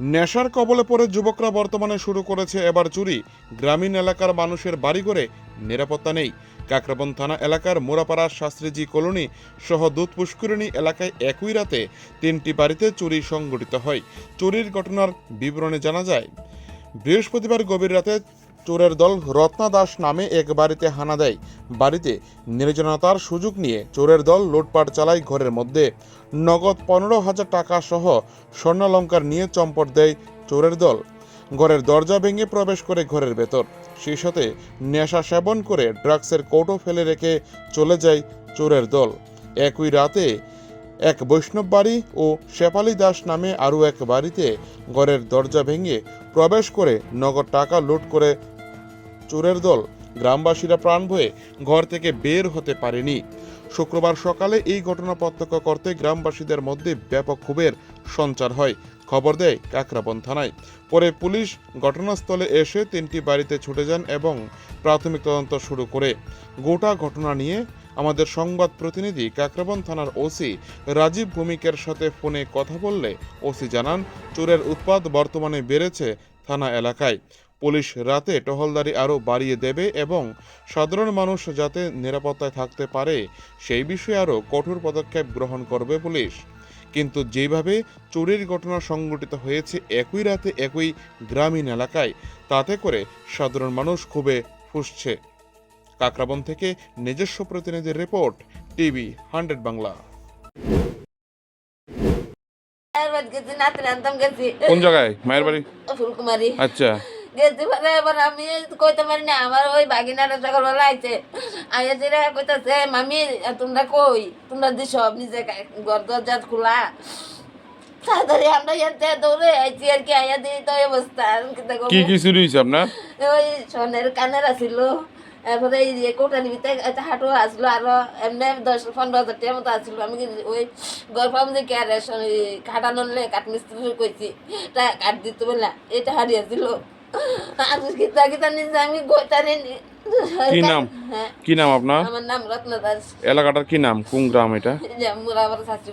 নেশার কবলে পড়ে যুবকরা বর্তমানে শুরু করেছে এবার চুরি। গ্রামীণ এলাকার মানুষের বাড়ি করে নিরাপত্তা নেই। কাকরাবন থানা এলাকার মোরাপাড়া শাস্ত্রীজি কলোনি সহ দুধ পুষ্করিণী এলাকায় একই রাতে তিনটি বাড়িতে চুরি সংঘটিত হয়। চুরির ঘটনার বিবরণে জানা যায়, বৃহস্পতিবার গভীর রাতে চোরের দল রত্না দাস নামে এক বাড়িতে হানা দেয়। বাড়িতে নির্জনতার সুযোগ নিয়ে চোরের দল লুটপাট চালায় ঘরের মধ্যে। নগদ পনেরো হাজার টাকা সহ স্বর্ণালঙ্কার নিয়ে চম্পট দেয় চোরের দল। ঘরের দরজা ভেঙে প্রবেশ করে ঘরের ভেতর। সেই সাথে নেশা সেবন করে ড্রাগসের কৌটো ফেলে রেখে চলে যায় চোরের দল। একই রাতে এক বৈষ্ণব বাড়ি ও শেফালি দাস নামে আরও এক বাড়িতে ঘরের দরজা ভেঙে প্রবেশ করে নগদ টাকা লুট করে চোরের দল গ্রামবাসীরা প্রাণ ভয়ে ঘর থেকে বের হতে পারেনি। শুক্রবার সকালে এই ঘটনা প্রত্যক্ষ করতে গ্রামবাসীদের মধ্যে ব্যাপক ক্ষোভের সঞ্চার হয়। খবর দেয় কাকরাবন থানায়। পরে পুলিশ ঘটনাস্থলে এসে তিনটি বাড়িতে ছুটে যান এবং প্রাথমিক তদন্ত শুরু করে। গোটা ঘটনা নিয়ে আমাদের সংবাদ প্রতিনিধি কাকরাবন থানার ওসি রাজীব ভূমিকের সাথে ফোনে কথা বললে ওসি জানান, চোরের উৎপাদ বর্তমানে বেড়েছে থানা এলাকায়। পুলিশ রাতে টহলদারি আরও বাড়িয়ে দেবে এবং সাধারণ মানুষ যাতে নিরাপত্তায় থাকতে পারে সেই বিষয়ে আরও কঠোর পদক্ষেপ গ্রহণ করবে পুলিশ। কিন্তু যেভাবে চুরির ঘটনা সংঘটিত হয়েছে একই রাতে একই গ্রামীণ এলাকায় তাতে করে সাধারণ মানুষ খুবই ফুসছে। কাকরাবন থেকে নিজস্ব প্রতিনিধির রিপোর্ট টিভি হান্ড্রেড বাংলা। কোন জায়গায়? মায়ের বাড়ি? ফুলকুমারি আচ্ছা। গেছি পরে এবার আমি কইতে পারি না আমার ওই বাগিনাটা সকালবেলা আইছে আইয়াছে রে কইতাছে মামি তোমরা কই? তোমরা সব নিজে ঘর দরজা খোলা? তাড়াতাড়ি আমরা ইয়াতে দৌড়ে আইছি আর কি আইয়া দিই তো অবস্থা। কি কি হয়েছে আপনার? ওই সোনের কানের আছিল। এরপরে এই যে কোটার ভিতরে একটা হাঁটু আসলো আরও এমনি দশ পনেরো হাজার টাকার মতো আসলো আমি ওই গল্পাম যে কে খাটা নলে কাঠ মিস্ত্রি কইছি। তা কাঠ দিতে বললা এটা হারিয়েছিল গোটারে কি নাম? হ্যাঁ। কি নাম আপনার? আমার নাম রত্ন দাস। এলাকাটার কি নাম? কোন গ্রাম এটা? যে শাস্তি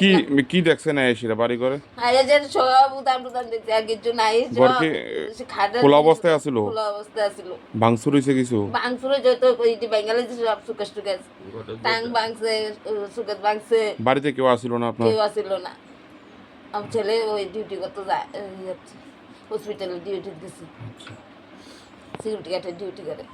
কি কি দেখছেন বাড়ি করে যে সব আর কিছু নাই ঘর কি, খোলা অবস্থায় আছিল? খোলা অবস্থায় আছিল। ভাঙচুর হয়েছে কিছু? যত কইটি বেঙ্গালি সব সুকেশ টুকেশ। টাং বাংছে সুকেশ বাংছে বাড়িতে কেউ আসছিল না আপনার? কেউ আসিল না। আমার ছেলে ওই ডিউটি করতে যায় হসপিটালে ডিউটি গেছে সিকিউরিটি গার্ডের ডিউটি করে